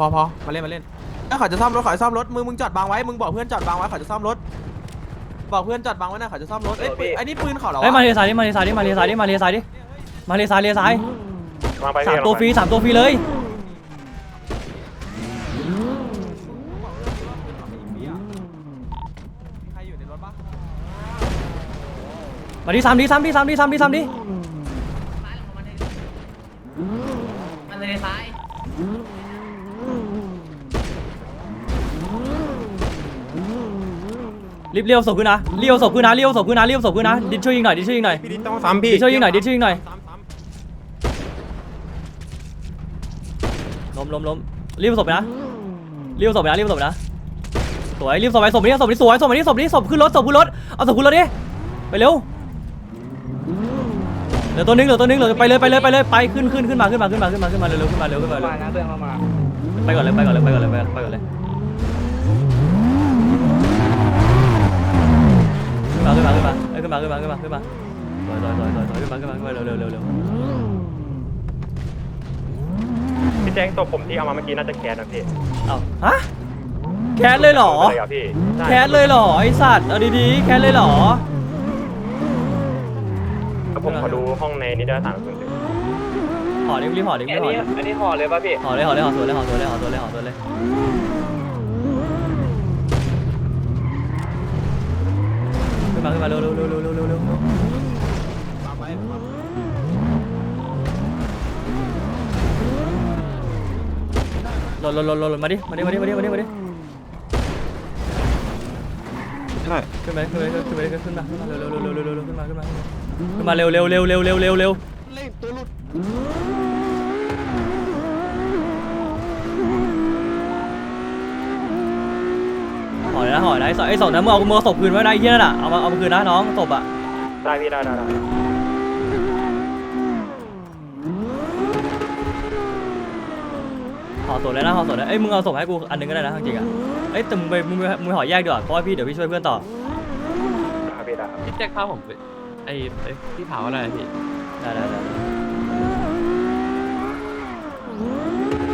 พอพอมาเล่นมาเล่นถ้าเขาจะซ่อมรถเขาจะซ่อมรถมึงมึงจอดบังไว้มึงบอกเพื่อนจอดบังไว้เขาจะซ่อมรถ บอกเพื่อนจอดบังไว้นะเขาจะซ่อมรถเอ้ยปืนไอ้นี่ปืนเขาเหรอวะเฮ้ยมาเลซ้ายดิมาเลซ้ายดิมาเลซ้ายดิมาเลซ้ายดิมาเลซ้ายเลซ้ายสามตัวฟรีสามตัวฟรีเลยใครอยู่ในรถปะมาดิสามดิสามดิสามดิสามดิสามดิมันเลยซ้าย รีบเลี้ยวศพขึ้นนะเลี้ยวศพขึ้นนะเลี้ยวศพขึ้นนะเลี้ยวศพขึ้นนะดิดช่วยยิงหน่อยดิดช่วยยิงหน่อยพี่ดิต้องซ้ำพี่ดิดช่วยยิงหน่อยดิดช่วยยิงหน่อยล้มล้มล้มรีบศพไปนะรีบศพไปนะรีบศพไปนะสวยรีบศพไปศพนี้ศพนี้สวยศพนี้ศพนี้ศพขึ้นรถศพขึ้นรถเอาศพขึ้นรถดิไปเร็วเหลือตัวนึงเหลือตัวนึงเหลือไปเลยไปเลยไปเลยไปขึ้นขึ้นขึ้นมาขึ้นมาขึ้นมาขึ้นมาขึ้นมาเร็วๆขึ้นมาเร็วขึ้นมาเร็วมานะเพื่อนเข้ามาไปก่อนเลยไปก่อนเลยไปก่อนเลยไปก่อนไปก่อนเลย มาขึ้นมาขึ้นมาเอ้ยขึ้นมาขึ้นมาขึ้นมาขึ้นมาถอยถอยถอยถอยถอยขึ้นมาขึ้นมาขึ้นมาเร็วเร็วเร็วเร็วพี่แจ้งตัวผมที่เอามาเมื่อกี้น่าจะแคสนะพี่เอ้าฮะแคสเลยเหรอเลยอะพี่ใช่แคสเลยเหรอไอสัตว์เอาดีๆแคสเลยเหรอ แล้วผมขอดูห้องในนี้ได้สามศูนย์หนึ่งห่อดิรีบห่อดิรีอันบห่อนี้ดิอันนี้ห่อเลยป่ะพี่ห่อเลยห่อเลยห่อตัวเลยห่อตัวเลยห่อตัวเลยห่อตัวเลย ขึ้นมาขึ้นมาเร็วเร็วเร็วเร็วเร็วเร็วตามไว้หล่นหล่นหล่นหล่นมาดิมาดิมาดิมาดิมาดิมาดิใช่ขึ้นมาขึ้นมาขึ้นมาขึ้นมาขึ้นมาเร็วเร็วเร็วเร็วเร็วเร็วขึ้นมาขึ้นมาขึ้นมาเร็วเร็วเร็วเร็วเร็วเร็วเร็วเล่นตัวหลุด อเลยนะห่อเลยนะไอ้สองไอ้สองนั้นมึงเอามือศพคืนไว้นะไอ้เหี้ยนั่นอะเอามาเอามาคืนนะน้องศพอะได้พี่ได้ได้ได้ห่อศพเลยนะห่อศพเลยเอ้ยมึงเอาศพให้กูอันหนึงก็ได้นะจริงๆอะเอ้ยแต่มึงไปมึงไปมึงห่อแยกดีกว่าเพราะว่าพี่เดี๋ยวพี่ช่วยเพื่อนต่อครับพี่ได้ครับพี่แจ็คพาผมไปไอ้ไอ้ที่เผาอะไรอะพี่ได้ได้ได้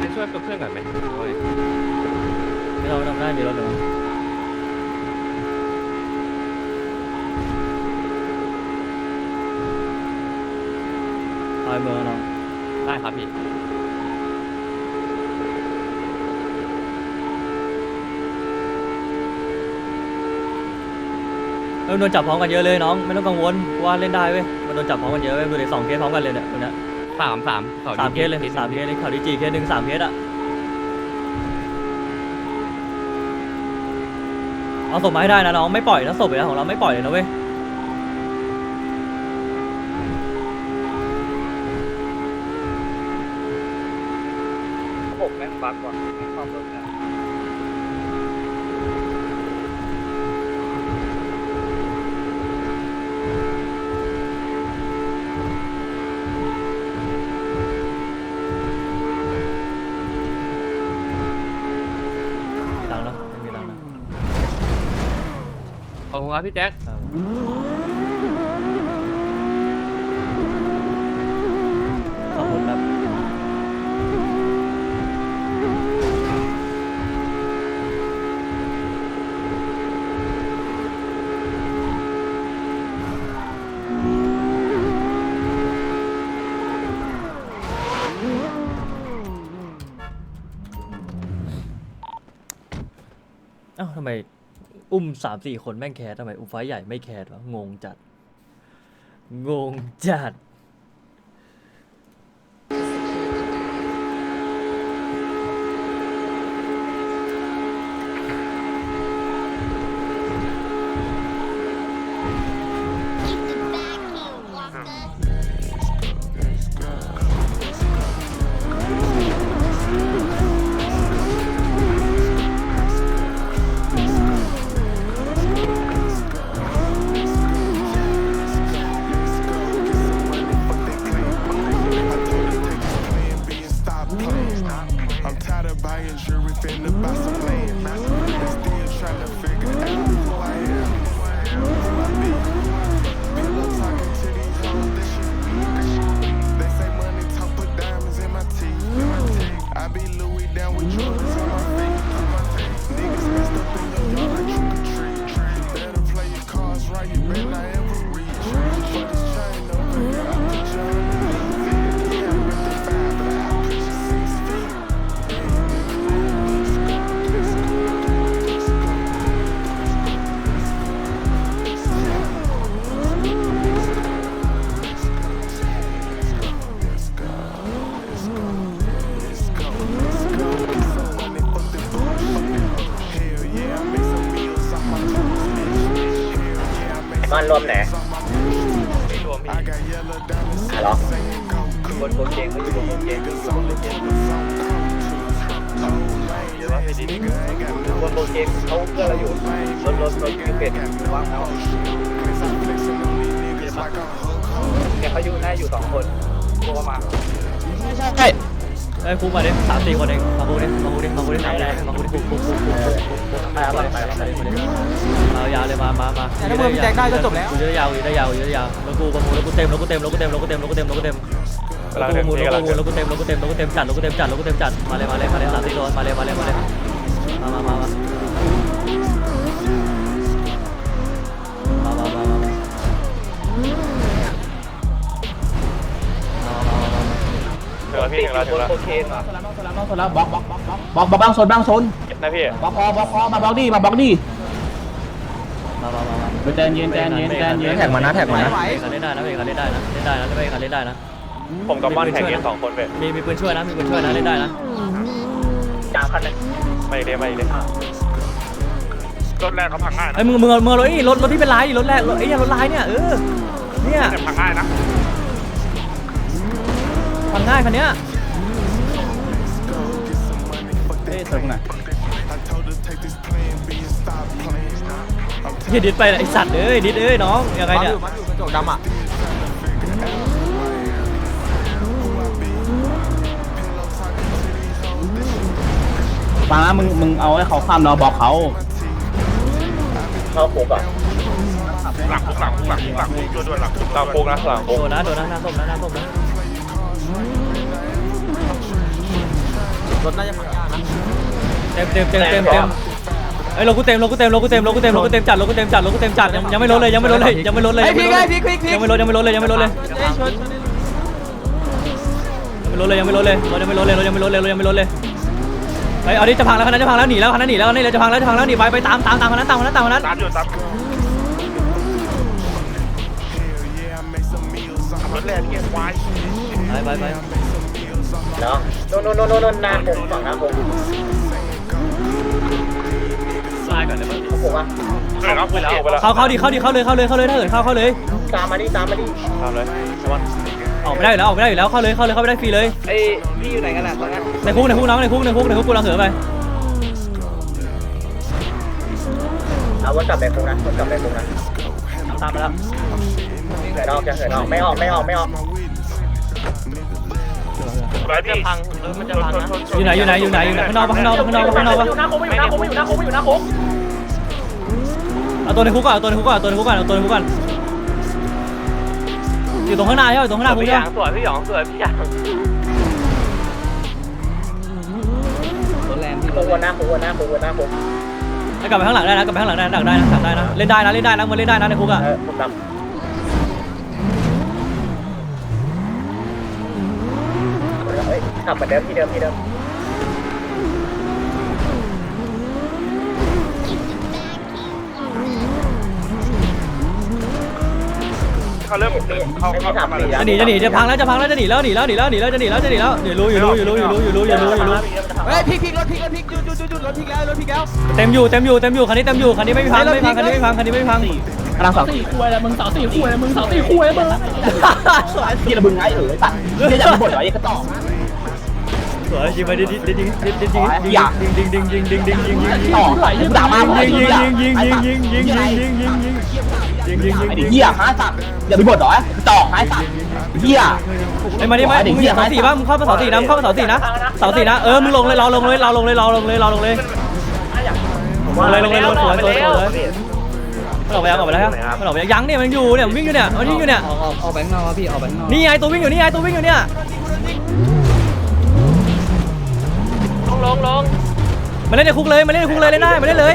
ไปช่วยเพื่อนๆก่อนไหมโอ้ยไม่ต้องไม่ต้องได้มีรถหนึ่ง เอาไปเมืองน้องได้ครับพี่ เอ้ยมันโดนจับพร้อมกันเยอะเลยน้อง ไม่ต้องกังวลกูว่าเล่นได้เว้ยมันโดนจับพร้อมกันเยอะเว้ยดูดิสองเคสพร้อมกันเลยเนี่ยตัวเนี้ยสามสามขสามเคสเลยสามเคสเลยข่าวดีจีเคสหนึ่งสามเคสอะเอาศพมาให้ได้นะน้องไม่ปล่อยนะศพเนี่ยของเราไม่ปล่อยเลยนะเว้ย ผมแม่ง บักว่ะไม่ความรถนะตังค์เนาะไม่มีตังค์นะขอบคุณครับพี่แจ็คขอบคุณครับ เอ้าทำไม อุ้มสามสี่คนแม่งแคสทำไมอุ้มไฟใหญ่ไม่แคสวะงงจัด งงจัด ดี๋ยวว่าไปดิบนโคเกงเขาเพื่อนเราอยู่รถรถรถยูเป็ดว่างแล้วเนี่ยเขาอยู่หน้าอยู่สองคนพวกเขามาใช่ไอ้ยคุกมาดิสามสี่คนเองมาคุกดิมาคุกดิมาคุกดิมาคุกดิคุกคุกคุกคุกคุกคุกคุกไปแล้วไปแล้วไปเอายาวเลยมามามาแต่ถ้ามึงแจกได้ก็จบแล้วกูจะได้ยาวกูจะได้ยาวกูจะได้ยาวแล้วกูประมูลแล้วกูเต็มแล้วกูเต็มแล้วกูเต็มแล้วกูเต็มแล้วกูเต็มแล้วกูเต็มแล้วกูประมูลแล้วกูประมูลแล้วกูเต็มแล้วกูเต็มแล้วกูเต็มจัดแล้วกูเต็มจัดแล้วกูเต็มจัดมาเลยมาเลยมาเลยสามสี่โลมาเลยมาเลยมาเลย มามามามามามามามามาเจอพี่ถึงแล้วถึงแล้วโคเคนเหรอบล็อกบล็อกบล็อกบล็อกบล็อกบางโซนบางโซนนะพี่บล็อกพอบล็อกพอมาบล็อกดิมาบล็อกดิมามามามาไปใจเย็นใจเย็นใจเย็นแท็กมานะแท็กมานะเล่นได้นะเล่นได้นะเล่นได้นะเล่นได้นะเล่นได้นะผมกับบ้านแข่งกันสองคนเว้ยมีมีปืนช่วยนะมีปืนช่วยนะเล่นได้นะจามคันนึงไม่เรียไม่เรียรถแรกเขาพังง่ายนะไอ้มึงมึงเอามึงเอารถนี่รถรถที่เป็นลายรถแรกรถไอ้เนี่ยรถลายเนี่ยเออเนี่ยพังง่ายนะฟังง่ายคันเนี้ยเอ้ยเสริมหน่อย I told her take this plan B and stop playing. I'm เฮียดิดไปไอ้สัตว์เอ้ยดิดเอ้ยน้องยังไงมันอเนี่ยยู่มันอยู่กระจกดำอะ ฟังนะมึงมึงเอาให้เขาข้ามเราบอกเขาเข้าคุกอะหลังคุกหลังคุกหลังคุกหลังคุกด้วยหลังคุกหลังคุกนะหลังคุกโดนนะโดนนะหน้าส้มนะหน้าส้มนะรถน่าจะพังยากนะเต็มเต็มเต็มเต็มเต็มเอ้ยรถกูเต็มรถกูเต็มรถกูเต็มรถกูเต็มรถกูเต็มจัดรถกูเต็มจัดรถกูเต็มจัดยังยังไม่ลดเลยยังไม่ลดเลยยังไม่ลดเลยไอ้ยังพีไม่ไอ้เลยพีกพีกพีกยังไม่ลดยังไม่ลดเลยยังไม่ลดเลยยังไม่ลดเลยยังไม่ลดเลยรถยังไม่ลดเลยรถยังไม่ลดเลยรถยังไม่ลดเลย เฮ้ยเอาดิจะพังแล้วคันนั้นจะพังแล้วหนีแล้วคันนั้นหนีแล้วนี่เลยจะพังแล้วจะพังแล้วหนีไปไปตามตามตามคันนั้นตามคันนั้นตามคันนั้น ตามอยู่ตาม yeah, I make some meals on รถแรกเงี้ยควายไปไปไป เนาะโน่นโน่นโน่นโน่นหน้าคุกฝั่งหน้าคุกลายก่อนเลยมั้งเขาคุกอะเออครับไปแล้วไปแล้วเข้าเข้าดิเข้าดิเข้าเลยเข้าเลยเข้าเลยถ้าเกิดเข้าเข้าเลย ตามมาดิตามมาดิตามเลยตะวัน ออกไม่ได้อยู่แล้วออกไม่ได้อยู่แล้วเข้าเลยเข้าเลยเข้าไม่ได้ฟรีเลยไอ้พี่อยู่ไหนกันล่ะตอนนั้นในคุกในคุกน้องในคุกในคุกในคุกกูลังเสือไปเอาวนกลับไปคุกนะวนกลับไปคุกนะตามมาแล้วเหินออกจะเหินออกไม่ออกไม่ออกไม่ออกไปพี่พังรถมันจะพังนะอยู่ไหนอยู่ไหนอยู่ไหนอยู่ไหนข้างนอกปะข้างนอกปะข้างนอกปะข้างนอกปะอยู่หน้าคุกอยู่หน้าคุกอยู่หน้าคุกอยู่หน้าคุกเอาตัวในคุกก่อนเอาตัวในคุกก่อนเอาตัวในคุกก่อนเอาตัวในคุกก่อน อยู่ตรงข้างหน้าใช่ไหมอยู่ตรงข้างหน้าคุกพี่ใช่หไหมยางสวยพี่หยองสวยพี่หยางคุกวนหน้าคุกวนหน้าคุกวนหน้าคุกให้กลับไปข้างหลังได้นะกลับไปข้างหลังได้นะดักได้นะดักได้นะเล่นได้นะเล่นได้นะมันเล่นได้นะในคุกอะเออคุกดำเฮ้ยกลับเหมือนเดิมที่เดิมที่เดิม เขาเริ่มเขาไม่เขาถามมาสี่จะหนีจะหนีจะพังแล้วจะพังแล้วจะหนีแล้วหนีแล้วหนีแล้วหนีแล้วจะหนีแล้วจะหนีแล้วอยู่รู้อยู่รู้อยู่รู้อยู่รู้อยู่รู้อยู่รู้อยู่รู้เฮ้ยพีกพีกรถพีกรถพีกหยุดหยุดหยุดหยุดรถพีกแล้วรถพีกแล้วเต็มอยู่เต็มอยู่เต็มอยู่คันนี้เต็มอยู่คันนี้ไม่มีพังไม่พังคันนี้ไม่พังคันนี้ไม่พังกำลังสองสี่คุยแล้วมึงสองสี่คุยแล้วมึงสองสี่คุยแล้วมึงที่ระบึงไงเออตัดที่จะบ่นไว้ก็ต่อสวยยิงไปดิดิดิดิดิดิดิดิดิดิดิดิดิดิดิดิดิดิต่อไหลด่ามายิงยิงยิงยิงยิงยิงยิงยิงยิงยิงยิง ยิงยิงยิงไอ้ยิงเหี้ยหาสัตว์อย่าไปบ่นหรอต่อหาสัตว์เหี้ยไอ้มาดิมามึงเสาสี่ป่ะมึงเข้ามาเสาสี่นะมึงเข้ามาเสาสี่นะเสาสี่นะเออมึงลงเลยรอลงเลยรอลงเลยรอลงเลยรอลงเลยลงเลยลงเลยลงสวยสวยสวยมันออกไปยังออกไปแล้วมันออกไปยังเนี่ยมันอยู่เนี่ยมันวิ่งอยู่เนี่ยมันวิ่งอยู่เนี่ยออกออกออกแบงค์นอกครับพี่ออกแบงค์นอกนี่ไงตัววิ่งอยู่นี่ไงตัววิ่งอยู่เนี่ยลงลงลงมาเล่นในคุกเลยมาเล่นในคุกเลยเล่นได้มาเล่นเลย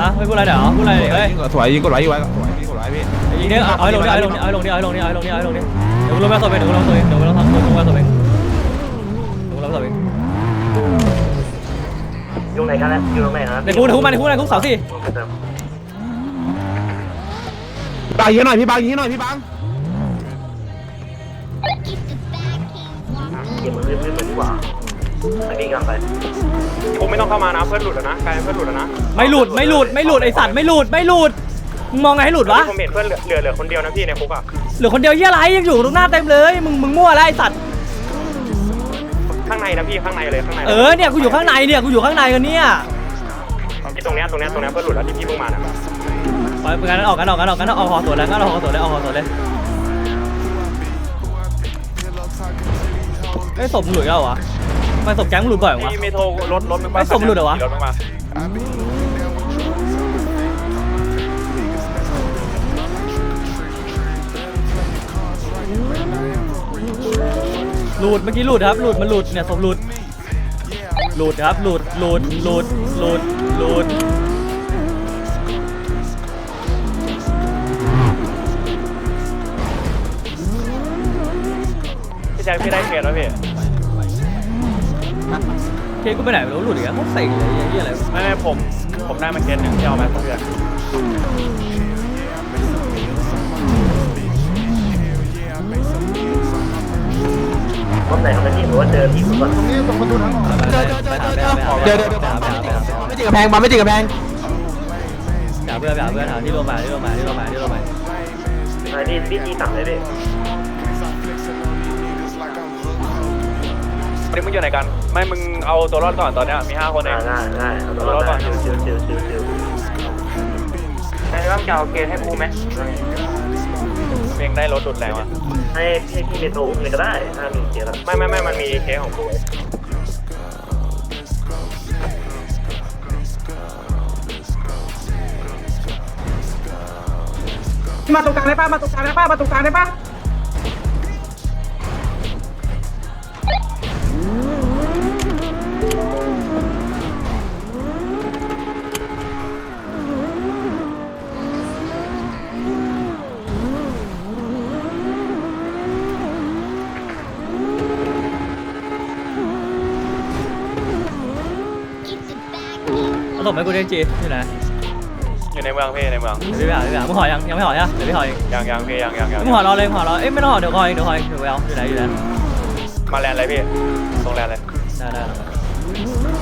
ฮะไม่พูดอะไรเหรอพูดอะไรดิเฮ้ยสวยยิงกดไว้ยิงไว้สวยยิงกดไว้พี่ยิงดิเอาให้ลงดิเอาให้ลงดิเอาให้ลงดิเอาให้ลงดิเอาให้ลงดิเอาให้ลงดิเดี๋ยวกูลงมาตัวเองเดี๋ยวกูลงตัวเองเดี๋ยวกูลงตัวเองเดี๋ยวกูลงตัวเองเดี๋ยวกูลงตัวเองอยู่ไหนกันนะอยู่ตรงไหนครับในคุกในคุกมาในคุกในคุกเสาสี่บางยิงหน่อยพี่บางยิงหน่อยพี่บาง Keep the bad kings locked เก็บมือเพื่อนดีกว่า ตะกี้กันไปคุกไม่ต้องเข้ามานะเพื่อนหลุดแล้วนะกลายเป็นเพื่อนหลุดแล้วนะไม่หลุดไม่หลุดไม่หลุดไอสัตว์ไม่หลุดไม่หลุดมึงมองไงให้หลุดวะผมเห็นเพื่อนเหลือเหลือเหลือคนเดียวนะพี่ในคุกอะเหลือคนเดียวเยี่ยไรยังอยู่ตรงหน้าเต็มเลยมึงมึงมั่วแล้วไอสัตว์ข้างในนะพี่ข้างในเลยข้างในเออเนี่ยกูอยู่ข้างในเนี่ยกูอยู่ข้างในกันเนี่ยที่ตรงเนี้ยตรงเนี้ยตรงเนี้ยเพื่อนหลุดแล้วที่พี่เพิ่งมานะไปงั้นออกกันออกกันออกกันเอาหอสวนแล้วงั้นเอาหอสวนเลยเอาหอสวนเลยไอ้ศพมึงหลุดแล้วเหรอทำไมศพแก๊งมึงหลุดบ่อยวะพี่เมโทรรถรถมึงไม่สมหลุดเหรอวะ รถมึงมา หลุดเมื่อกี้หลุดครับหลุดมันหลุดเนี่ยศพหลุดหลุดครับหลุดหลุดหลุดหลุดหลุดพี่แจ็คพี่ได้เคสแล้วพี่ เคสกูไปไหนไม่รู้หลุดอีกแล้วเขาใส่เลยไอ้เหี้ยอะไรไม่ไม่ผม ผมได้มาเคสหนึ่งที่เอามาเพื่อนรถไหนครับพี่หรือว่าเจอที่ก่อนเจอเจอเจอเจอเจอเดี๋ยวเดี๋ยวเดี๋เดี๋ยยววเดี๋ยวเดี๋ยวเดี๋ยวไม่ติดกับแพงมาไม่ติดกับแพงหาเพื่อนหาเพื่อนหาที่โรงพยาบาลที่โรงพยาบาลที่โรงพยาบาลที่โรงพยาบาลไอ้นี่พี่จีสั่งเลยพี่ วันนี้มึงอยู่ไหนกัน ไม่มึงเอาตัวรอดก่อนตอนเนี้ยมีห้าคนเองง่ายง่ายเอาตัวรอดก่อนชิวชิวชิวชิวชิวไอ้บ้างจะเอาเกณฑ์ให้กูไหมเองได้รถดุดแล้วอะให้ให้พี่เมโทรอุ้มเลยก็ได้ถ้ามีเกียร์แล้วไม่ไม่ไม่มันมีเคสของกูมาตรงกลางได้ป่ะมาตรงกลางได้ป่ะมาตรงกลางได้ป่ะ kings เอาศพให้กูได้จีที่ไหนอยู่ในเมืองพี่ในเมืองเดี๋ยวพี่หาพี่หามึงห่อยังยังไม่ห่อยังเดี๋ยวพี่ห่อเองยังยังพี่ยังยังยังมึงห่อรอเลยมึงห่อรอเอ้ยไม่ต้องห่อเดี๋ยวห่อเองเดี๋ยวห่อเองเดี๋ยวไปเอาอยู่ไหนอยู่ไหนมาแลนด์อะไรพี่ตรงแลนด์เลยได้ได้ได้